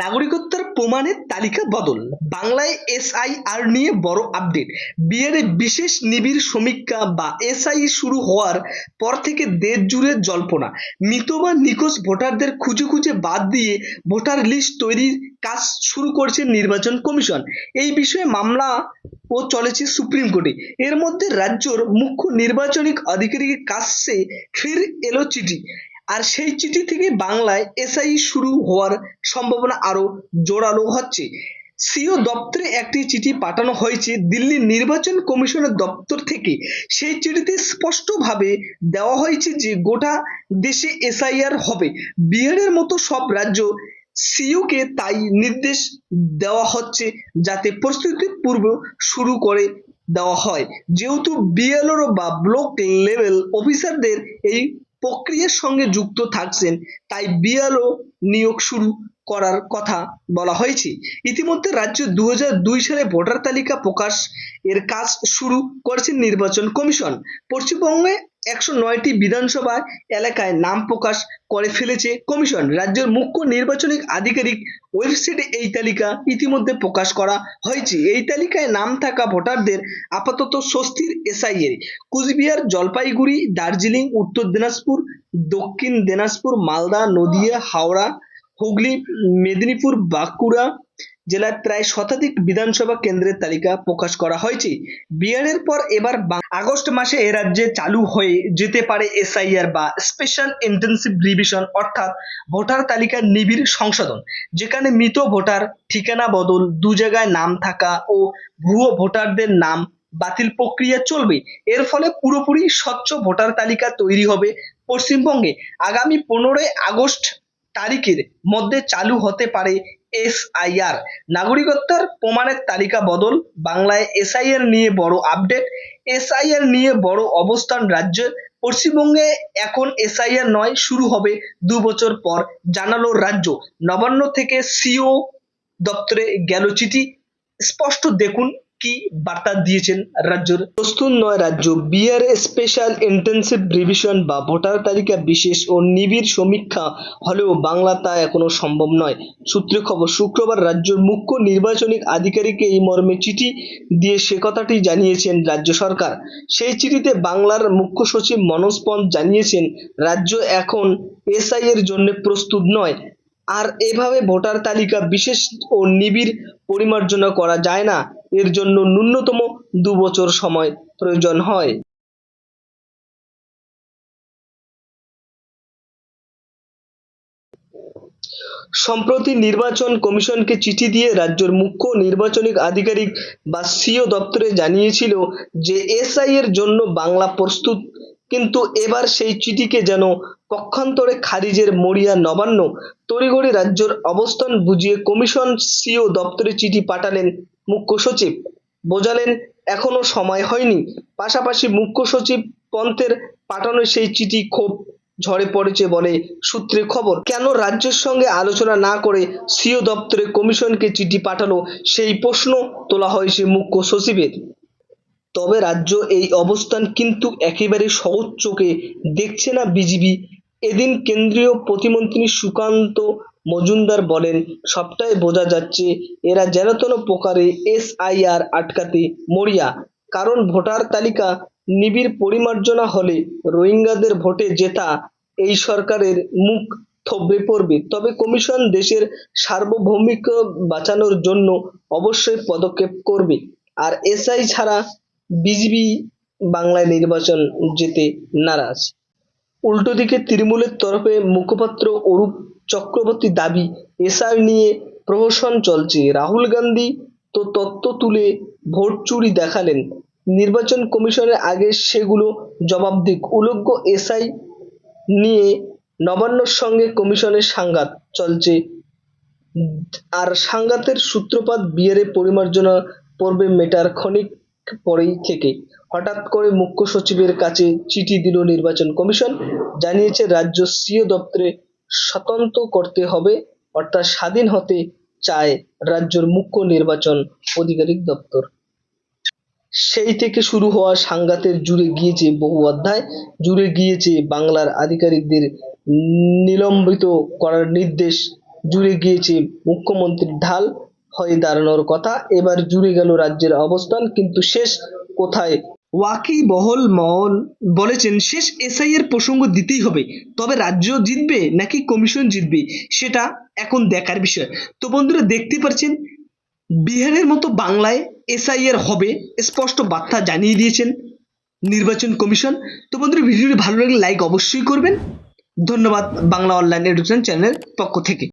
নাগরিকত্বের প্রমাণের তালিকা বদল। বাংলায় এসআইআর নিয়ে বড় আপডেট। বিয়ের বিশেষ নিবিড় সমীক্ষা বা এসআই শুরু হওয়ার পর থেকে দেশ জুড়ে জল্পনা। মৃত বা নিখোঁজ ভোটারদের খুঁজে খুঁজে বাদ দিয়ে ভোটার লিস্ট তৈরির কাজ শুরু করেছে নির্বাচন কমিশন। এই বিষয়ে মামলা ও চলেছে সুপ্রিম কোর্টে। এর মধ্যে রাজ্যর মুখ্য নির্বাচনী আধিকারিকের কাছে ফের এলো চিঠি। আর সেই চিঠি থেকে বাংলায় এসআই শুরু হওয়ার সম্ভাবনা আরও জোরালো হচ্ছে। সিও দপ্তরে একটি চিঠি পাঠানো হয়েছে দিল্লি নির্বাচন কমিশনের দপ্তর থেকে। সেই চিঠিতে স্পষ্টভাবে দেওয়া হয়েছে যে গোটা দেশে এসআইআর হবে। বিহারের মতো সব রাজ্য সিইউকে তাই নির্দেশ দেওয়া হচ্ছে যাতে প্রস্তুতি পূর্ব শুরু করে দেওয়া হয়। যেহেতু বিএলও বা ব্লক লেভেল অফিসারদের এই প্রক্রিয়ার সঙ্গে যুক্ত থাকছেন, তাই বিএলও নিয়োগ শুরু করার কথা বলা হয়েছে। ইতিমধ্যে রাজ্য দু সালে ভোটার তালিকা প্রকাশ এর কাজ শুরু করেছেন নির্বাচন কমিশন। পশ্চিমবঙ্গে একশো নয়টি বিধানসভা এলাকায় নাম প্রকাশ করে ফেলেছে কমিশন। রাজ্যের মুখ্য নির্বাচনী আধিকারিক ওয়েবসাইটে এই তালিকা ইতিমধ্যে প্রকাশ করা হয়েছে। এই তালিকায় নাম থাকা ভোটারদের আপাতত স্বস্তির এসআইএর কুচবিহার, জলপাইগুড়ি, দার্জিলিং, উত্তর দিনাজপুর, দক্ষিণ দিনাজপুর, মালদা, নদিয়া, হাওড়া হুগলি, মেদিনীপুর, বাঁকুড়া জেলার প্রায় শতাধিক বিধানসভা কেন্দ্রের তালিকা প্রকাশ করা হয়েছে। বিহারের পর এবার আগস্ট মাসে এ রাজ্যে চালু হয়ে যেতে পারে এসআইআর বা স্পেশাল ইন্টেন্সিভ রিভিশন অর্থাৎ ভোটার তালিকার নিবিড় সংশোধন, যেখানে মৃত ভোটার ঠিকানা বদল, দু জায়গায় নাম থাকা ও ভুয়ো ভোটারদের নাম বাতিল প্রক্রিয়া চলবে। এর ফলে পুরোপুরি স্বচ্ছ ভোটার তালিকা তৈরি হবে পশ্চিমবঙ্গে। আগামী পনেরোই আগস্ট তারিখের মধ্যে চালু হতে পারে এসআইআর। নাগরিকত্বের প্রমাণের তালিকা বদল, বাংলায় এসআইআর নিয়ে বড় আপডেট। এসআইআর নিয়ে বড় অবস্থান রাজ্যের পশ্চিমবঙ্গে এখন এসআইআর নয়, শুরু হবে দু বছর পর, জানালো রাজ্য। নবান্ন থেকে সিও দপ্তরে গেল চিঠি। স্পষ্ট দেখুন কি বার্তা দিয়েছেন রাজ্যের? প্রস্তুত নয় রাজ্য বিহারে স্পেশাল ইন্টেন্সিভ রিভিশন বা ভোটার তালিকা বিশেষ ও নিবিড় সমীক্ষা হলেও বাংলা তা এখনও সম্ভব নয়। সূত্রে খবর, শুক্রবার রাজ্যের মুখ্য নির্বাচনী আধিকারিককে এই মর্মে চিঠি দিয়ে সে কথাটি জানিয়েছেন রাজ্য সরকার। সেই চিঠিতে বাংলার মুখ্য সচিব মনোজ পন্ত জানিয়েছেন, রাজ্য এখন এসআই এর জন্য প্রস্তুত নয়। আর এভাবে ভোটার তালিকা বিশেষ ও নিবিড় পরিমার্জনা করা যায় না। এর জন্য ন্যূনতম দু বছর সময় প্রয়োজন হয়। সম্প্রতি নির্বাচন কমিশনকে চিঠি দিয়ে রাজ্যের মুখ্য নির্বাচনী আধিকারিক বা সিও দপ্তরে জানিয়েছিল যে এসআই এর জন্য বাংলা প্রস্তুত, কিন্তু এবার সেই চিঠিকে যেন পক্ষান্তরে খারিজের মরিয়া নবান্ন তড়িঘড়ি রাজ্যের অবস্থান বুঝিয়ে কমিশন সিও দপ্তরে চিঠি পাঠালেন মুখ্য সচিব। বোঝালেন, এখনও সময় হয়নি। পাশাপাশি মুখ্য সচিব পন্থের পাঠানো সেই চিঠি খুব ঝড়ে পড়েছে বলে সূত্রে খবর। কেন রাজ্যের সঙ্গে আলোচনা না করে সিও দপ্তরে কমিশনকে চিঠি পাঠালো, সেই প্রশ্ন তোলা হয়েছে মুখ্য সচিবের। তবে রাজ্য এই অবস্থান কিন্তু একেবারে সহজ চোখে দেখছে না বিজিবি। এদিন কেন্দ্রীয় প্রতিমন্ত্রী সুকান্ত মজুমদার বলেন, সবটাই বোঝা যাচ্ছে, এরা যেন তেন প্রকারে এসআইআর আটকাতে মরিয়া। কারণ ভোটার তালিকা নিবিড় পরিমার্জনা হলে রোহিঙ্গাদের ভোটে জেতা, এই সরকারের মুখ থবড়ে পড়বে। তবে কমিশন দেশের সার্বভৌমিক বাঁচানোর জন্য অবশ্যই পদক্ষেপ করবে। আর এসআই ছাড়া বিজেপি বাংলায় নির্বাচন যেতে নারাজ। উল্টো দিকে তৃণমূলের তরফে মুখপাত্র অরূপ চক্রবর্তী দাবি এসআর নিয়ে প্রহসন চলছে। রাহুল গান্ধী তো তত্ত্ব তুলে ভোট চুরি দেখালেন। নির্বাচন কমিশনের আগে সেগুলো জবাব দিক। উল্লেখ্য এসআই নিয়ে নবান্নর সঙ্গে কমিশনের সাংঘাত চলছে। আর সাংঘাতের সূত্রপাত বিয়ারে পরিমার্জনা পর্বে মেটার ক্ষণিক পরেই থেকে। হঠাৎ করে মুখ্য সচিবের কাছে চিঠি দিল নির্বাচন কমিশন। জানিয়েছে রাজ্য সিও দপ্তরে স্বতন্ত্র করতে হবে, অর্থাৎ স্বাধীন হতে চায় রাজ্যের মুখ্য নির্বাচন আধিকারিক দপ্তর। সেই থেকে শুরু হওয়া সাংঘাতের জুড়ে গিয়েছে বহু অধ্যায়, জুড়ে গিয়েছে বাংলার আধিকারিকদের নিলম্বিত করার নির্দেশ, জুড়ে গিয়েছে মুখ্যমন্ত্রীর ঢাল হয়ে দাঁড়ানোর কথা, এবার জুড়ে গেল রাজ্যের অবস্থান, কিন্তু শেষ কোথায় ওয়াকি বহল মহল বলেছেন, শেষ এসআই এর প্রসঙ্গ দিতেই হবে। তবে রাজ্য জিতবে নাকি কমিশন জিতবে, সেটা এখন দেখার বিষয়। তো বন্ধুরা, দেখতে পাচ্ছেন, বিহারের মতো বাংলায় এসআইআর হবে স্পষ্ট বার্তা জানিয়ে দিয়েছেন নির্বাচন কমিশন। তো বন্ধুরা, ভিডিওটি ভালো লাগলে লাইক অবশ্যই করবেন। ধন্যবাদ বাংলা অনলাইন এডুকেশন চ্যানেলের পক্ষ থেকে।